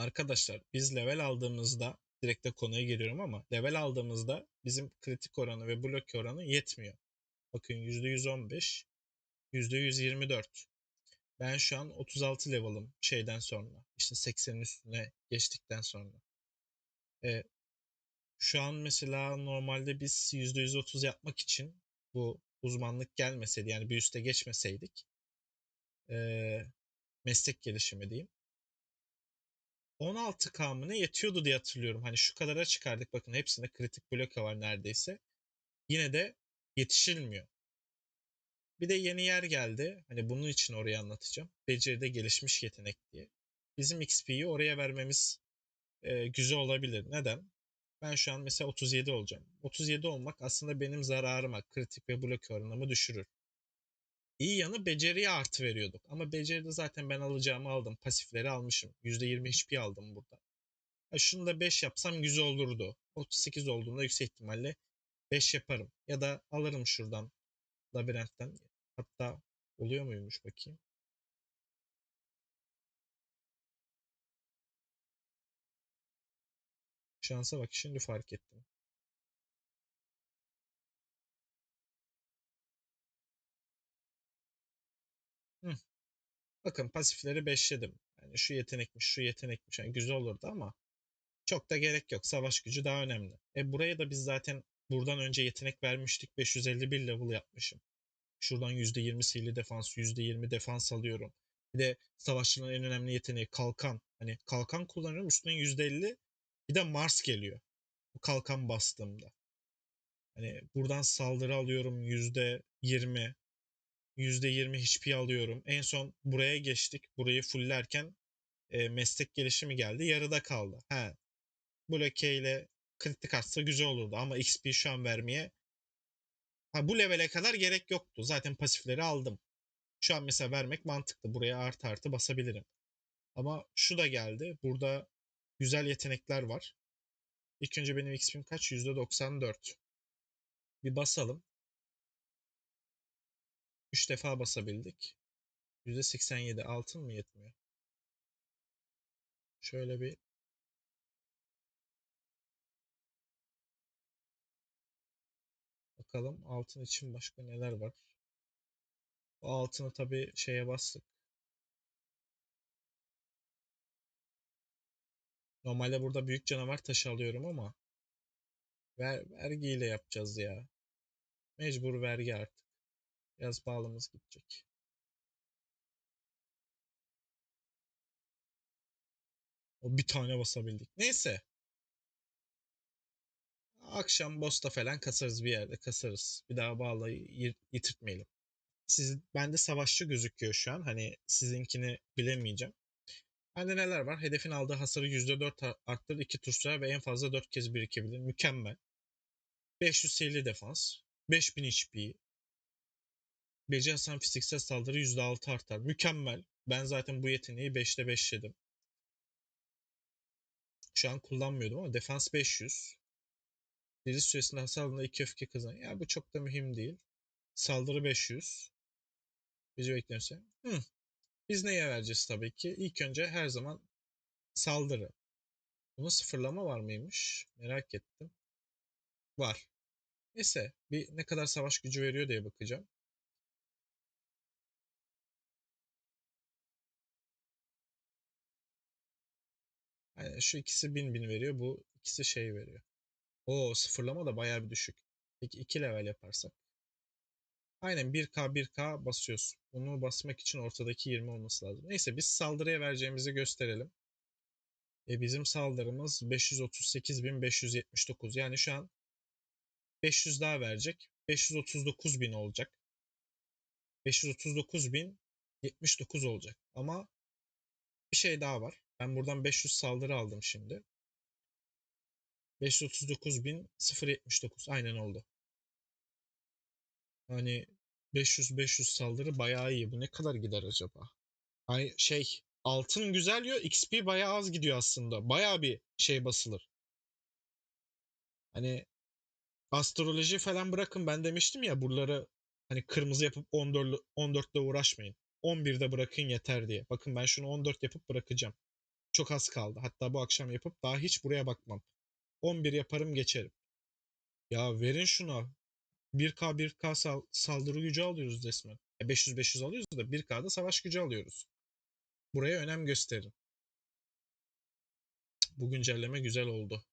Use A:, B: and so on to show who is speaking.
A: Arkadaşlar biz level aldığımızda direkt de konuya giriyorum ama level aldığımızda bizim kritik oranı ve blok oranı yetmiyor. Bakın %115, %124. Ben şu an 36 level'ım şeyden sonra. İşte 80'in üstüne geçtikten sonra. E, şu an mesela normalde biz %130 yapmak için bu uzmanlık gelmeseydi yani bir üste geçmeseydik e, meslek gelişimi diyeyim 16K mı ne yetiyordu diye hatırlıyorum. Hani şu kadara çıkardık bakın hepsinde kritik bloka var neredeyse. Yine de yetişilmiyor. Bir de yeni yer geldi. Hani bunun için oraya anlatacağım. Beceride gelişmiş yetenek diye. Bizim XP'yi oraya vermemiz e, güzel olabilir. Neden? Ben şu an mesela 37 olacağım. 37 olmak aslında benim zararıma, kritik ve blok oranımı düşürür. İyi yanı beceriye artı veriyorduk. Ama beceride zaten ben alacağımı aldım. Pasifleri almışım. %20 HP aldım burada. Ya şunu da 5 yapsam güzel olurdu. 38 olduğunda yüksek ihtimalle 5 yaparım. Ya da alırım şuradan labirentten. Hatta oluyor muymuş bakayım. Şansa bak şimdi fark ettim. Bakın pasifleri beşledim. Yani şu yetenekmiş, şu yetenekmiş. Yani güzel olurdu ama çok da gerek yok. Savaş gücü daha önemli. E buraya da biz zaten buradan önce yetenek vermiştik. 551 level yapmışım. Şuradan %20 sihirli defans, %20 defans alıyorum. Bir de savaşçının en önemli yeteneği kalkan. Hani kalkan kullanıyorum üstüne %50 bir de Mars geliyor. Bu kalkan bastığımda. Hani buradan saldırı alıyorum %20. %20 HP alıyorum. En son buraya geçtik. Burayı fullerken e, meslek gelişimi geldi. Yarıda kaldı. He. Bloke ile kritik atsa güzel olurdu ama XP şu an vermeye ha, bu levele kadar gerek yoktu. Zaten pasifleri aldım. Şu an mesela vermek mantıklı. Buraya artı artı basabilirim. Ama şu da geldi. Burada güzel yetenekler var. İlk önce benim XP'm kaç? %94. Bir basalım. 3 defa basabildik. %87 altın mı yetmiyor? Şöyle bir bakalım altın için başka neler var. O altını tabi şeye bastık. Normalde burada büyük canavar taşı alıyorum ama ver, vergiyle yapacağız ya. Mecbur vergi artık. Biraz bağlımız gidecek. O bir tane basabildik. Neyse. Akşam bosta falan kasarız bir yerde kasarız. Bir daha bağlayı yitirtmeyelim. Siz, bende savaşçı gözüküyor şu an. Hani sizinkini bilemeyeceğim. Bende neler var? Hedefin aldığı hasarı %4 arttır, 2 tur sürer ve en fazla 4 kez birikebilir. Mükemmel. 550 defans. 5000 HP. Beceri Hasan fiziksel saldırı %6 artar. Mükemmel. Ben zaten bu yeteneği 5'te 5 yedim. Şu an kullanmıyordum ama defans 500. Diri süresinde hasar alanında 2 öfke kazan. Ya bu çok da mühim değil. Saldırı 500. Bizi bekliyorsa. Hı. Biz neye vereceğiz tabii ki? İlk önce her zaman saldırı. Bunun sıfırlama var mıymış? Merak ettim. Var. Neyse bir ne kadar savaş gücü veriyor diye bakacağım. Yani şu ikisi bin bin veriyor. Bu ikisi şey veriyor. O sıfırlama da bayağı bir düşük. Peki 2 level yaparsak. Aynen 1K 1K basıyoruz. Bunu basmak için ortadaki 20 olması lazım. Neyse biz saldırıya vereceğimizi gösterelim. E bizim saldırımız 538.579. Yani şu an 500 daha verecek. 539.000 olacak. 539.079 olacak. Ama bir şey daha var. Ben buradan 500 saldırı aldım şimdi. 539.079 aynen oldu. Hani 500-500 saldırı bayağı iyi. Bu ne kadar gider acaba? Hani şey altın güzel diyor. XP bayağı az gidiyor aslında. Bayağı bir şey basılır. Hani astroloji falan bırakın ben demiştim ya buraları hani kırmızı yapıp 14 14'te uğraşmayın. 11'de bırakın yeter diye. Bakın ben şunu 14 yapıp bırakacağım. Çok az kaldı. Hatta bu akşam yapıp daha hiç buraya bakmam. 11 yaparım geçerim. Ya verin şuna. 1K 1K sal- saldırı gücü alıyoruz resmen. 500 500 alıyoruz da 1K'da savaş gücü alıyoruz. Buraya önem gösterin. Bu güncelleme güzel oldu.